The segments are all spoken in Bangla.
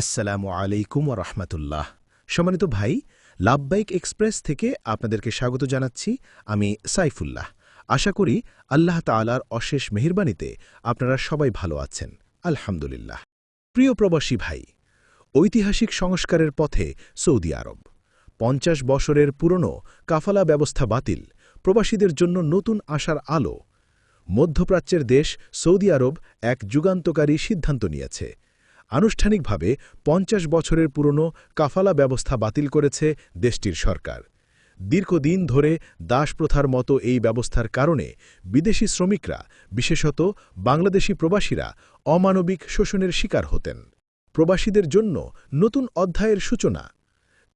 আসসালামু আলাইকুম রহমতুল্লাহ। সম্মানিত ভাই লাভবাইক এক্সপ্রেস থেকে আপনাদেরকে স্বাগত জানাচ্ছি আমি সাইফুল্লাহ। আশা করি আল্লাহ তালার অশেষ মেহরবানিতে আপনারা সবাই ভালো আছেন। আলহামদুলিল্লাহ। প্রিয় প্রবাসী ভাই, ঐতিহাসিক সংস্কারের পথে সৌদি আরব। পঞ্চাশ বছরের পুরনো কাফালা ব্যবস্থা বাতিল, প্রবাসীদের জন্য নতুন আশার আলো। মধ্যপ্রাচ্যের দেশ সৌদি আরব এক যুগান্তকারী সিদ্ধান্ত নিয়েছে। আনুষ্ঠানিকভাবে পঞ্চাশ বছরের পুরনো কাফালা ব্যবস্থা বাতিল করেছে দেশটির সরকার। দীর্ঘদিন ধরে দাসপ্রথার মতো এই ব্যবস্থার কারণে বিদেশি শ্রমিকরা, বিশেষত বাংলাদেশি প্রবাসীরা, অমানবিক শোষণের শিকার হতেন। প্রবাসীদের জন্য নতুন অধ্যায়ের সূচনা।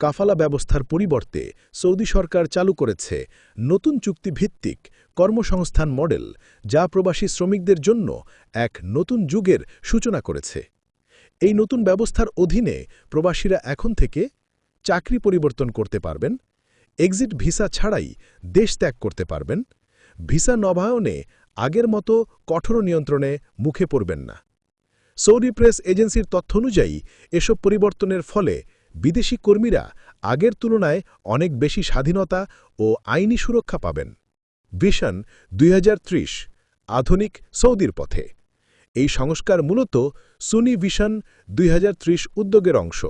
কাফালা ব্যবস্থার পরিবর্তে সৌদি সরকার চালু করেছে নতুন চুক্তিভিত্তিক কর্মসংস্থান মডেল, যা প্রবাসী শ্রমিকদের জন্য এক নতুন যুগের সূচনা করেছে। এই নতুন ব্যবস্থার অধীনে প্রবাসীরা এখন থেকে চাকরি পরিবর্তন করতে পারবেন, এক্সিট ভিসা ছাড়াই দেশ ত্যাগ করতে পারবেন, ভিসা নবায়নে আগের মতো কঠোর নিয়ন্ত্রণে মুখে পড়বেন না। সৌদি প্রেস এজেন্সির তথ্য অনুযায়ী, এসব পরিবর্তনের ফলে বিদেশি কর্মীরা আগের তুলনায় অনেক বেশি স্বাধীনতা ও আইনি সুরক্ষা পাবেন। ভিশন দুই হাজার ত্রিশ, আধুনিক সৌদির পথে। এই সংস্কার মূলত সুনি ভিশন দুই হাজার ত্রিশ উদ্যোগের অংশ,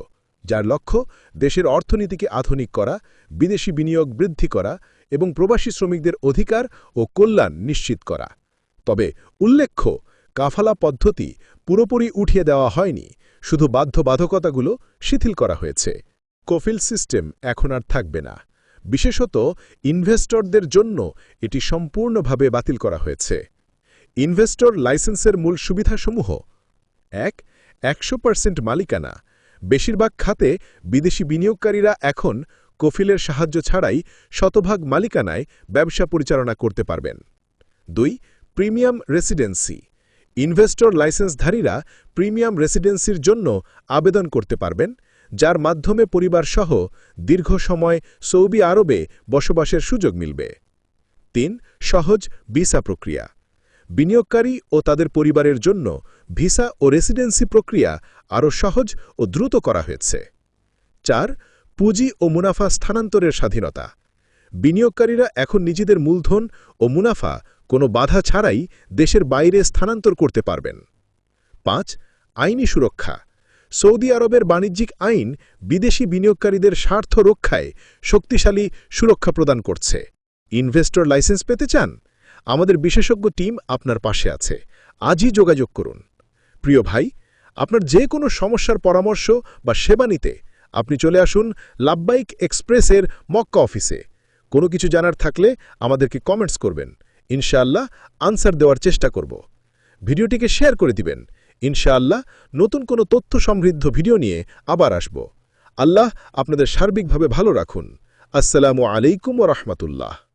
যার লক্ষ্য দেশের অর্থনীতিকে আধুনিক করা, বিদেশি বিনিয়োগ বৃদ্ধি করা এবং প্রবাসী শ্রমিকদের অধিকার ও কল্যাণ নিশ্চিত করা। তবে উল্লেখ্য, কাফালা পদ্ধতি পুরোপুরি উঠিয়ে দেওয়া হয়নি, শুধু বাধ্যবাধকতাগুলো শিথিল করা হয়েছে। কফিল সিস্টেম এখন আর থাকবে না। বিশেষত ইনভেস্টরদের জন্য এটি সম্পূর্ণভাবে বাতিল করা হয়েছে। ইনভেস্টর লাইসেন্সের মূল সুবিধাসমূহ? এক, একশো পার্সেন্ট মালিকানা। বেশিরভাগ খাতে বিদেশি বিনিয়োগকারীরা এখন কফিলের সাহায্য ছাড়াই শতভাগ মালিকানায় ব্যবসা পরিচালনা করতে পারবেন। দুই, প্রিমিয়াম রেসিডেন্সি। ইনভেস্টর লাইসেন্সধারীরা প্রিমিয়াম রেসিডেন্সির জন্য আবেদন করতে পারবেন, যার মাধ্যমে পরিবারসহ দীর্ঘ সময় সৌদি আরবে বসবাসের সুযোগ মিলবে। তিন, সহজ ভিসা প্রক্রিয়া। বিনিয়োগকারী ও তাদের পরিবারের জন্য ভিসা ও রেসিডেন্সি প্রক্রিয়া আরও সহজ ও দ্রুত করা হয়েছে। চার, পুঁজি ও মুনাফা স্থানান্তরের স্বাধীনতা। বিনিয়োগকারীরা এখন নিজেদের মূলধন ও মুনাফা কোনো বাধা ছাড়াই দেশের বাইরে স্থানান্তর করতে পারবেন। পাঁচ, আইনি সুরক্ষা। সৌদি আরবের বাণিজ্যিক আইন বিদেশি বিনিয়োগকারীদের স্বার্থ রক্ষায় শক্তিশালী সুরক্ষা প্রদান করছে। ইনভেস্টর লাইসেন্স পেতে চান? আমাদের বিশেষজ্ঞ টিম আপনার পাশে আছে। আজই যোগাযোগ করুন। প্রিয় ভাই, আপনার যে কোনো সমস্যার পরামর্শ বা সেবা নিতে আপনি চলে আসুন লাভবাইক এক্সপ্রেসের মক্কা অফিসে। কোনো কিছু জানার থাকলে আমাদেরকে কমেন্টস করবেন। ইনশাআল্লাহ আনসার দেওয়ার চেষ্টা করব। ভিডিওটিকে শেয়ার করে দিবেন। ইনশাআল্লাহ নতুন কোনো তথ্য সমৃদ্ধ ভিডিও নিয়ে আবার আসব। আল্লাহ আপনাদের সার্বিকভাবে ভালো রাখুন। আসসালামু আলাইকুম ও রহমতুল্লাহ।